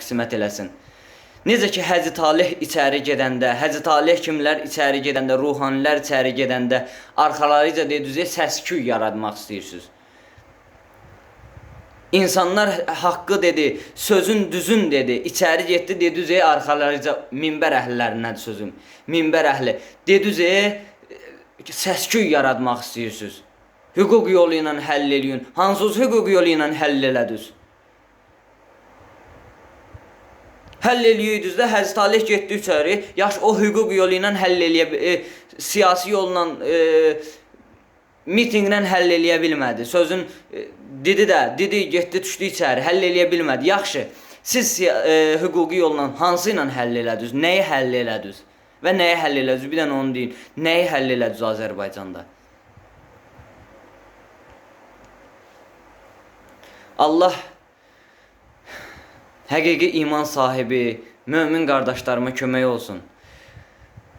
qismət eləsin. Necə ki Həzrət Talih içəri gedəndə, Həzrət Talih kimlər içəri gedəndə, ruhanilər içəri gedəndə arxalarıca dediniz, səs-küy yaratmaq istəyirsiniz. İnsanlar haqqı dedi, sözün düzün dedi. İçəri getdi, dedi ey arxalarıca minbər əhlilərindən sözüm. Minbər əhli. Dedi ey səsküy yaratmaq istəyirsiniz. Hüquq yolu ilə həll eləyin. Hansınız hüquq yolu ilə həll elədiniz? Həll eləyirdiniz də Həzrət Talih getdi içəri. Yaş o hüquq yolu ilə həll eləyə e, siyasi yolla e, mitinqlə həll eləyə bilmədi. Sözün e, dedi də, dedi getdi düşdü içəri, həll eləyə bilmədi. Yaxşı. Siz e, hüquqi yolla hansı ilə həll elədiniz? Nəyi həll elədiniz? Və nəyi həll elədiniz? Bir dənə onu deyin. Nəyi həll elədiniz Azərbaycanda? Allah həqiqi iman sahibi mömin qardaşlarıma kömək olsun.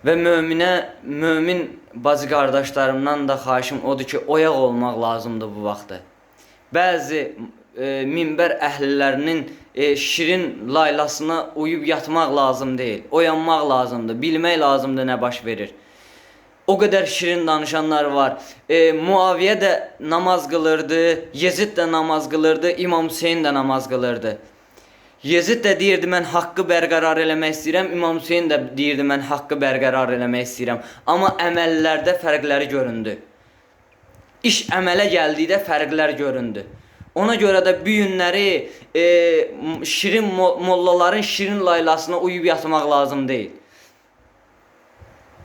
Və möminə, mömin bacı qardaşlarımdan da xahişim odur ki, oyaq olmaq lazımdır bu vaxtda. Bəzi e, minbər əhlilərinin e, şirin laylasına uyub yatmaq lazım deyil. Oyanmaq lazımdır, bilmək lazımdır nə baş verir. O qədər şirin danışanlar var. E, Muaviyə də namaz qılırdı, Yezid də namaz qılırdı, İmam Hüseyn də namaz qılırdı. Yezid də deyirdi mən haqqı bərqərar eləmək istəyirəm, İmam Hüseyn də deyirdi mən haqqı bərqərar eləmək istəyirəm. Amma əməllərdə fərqləri göründü. İş əmələ gəldikdə fərqlər göründü. Ona görə də bu günləri e, şirin mo mollaların şirin laylasına uyub yatmaq lazım deyil.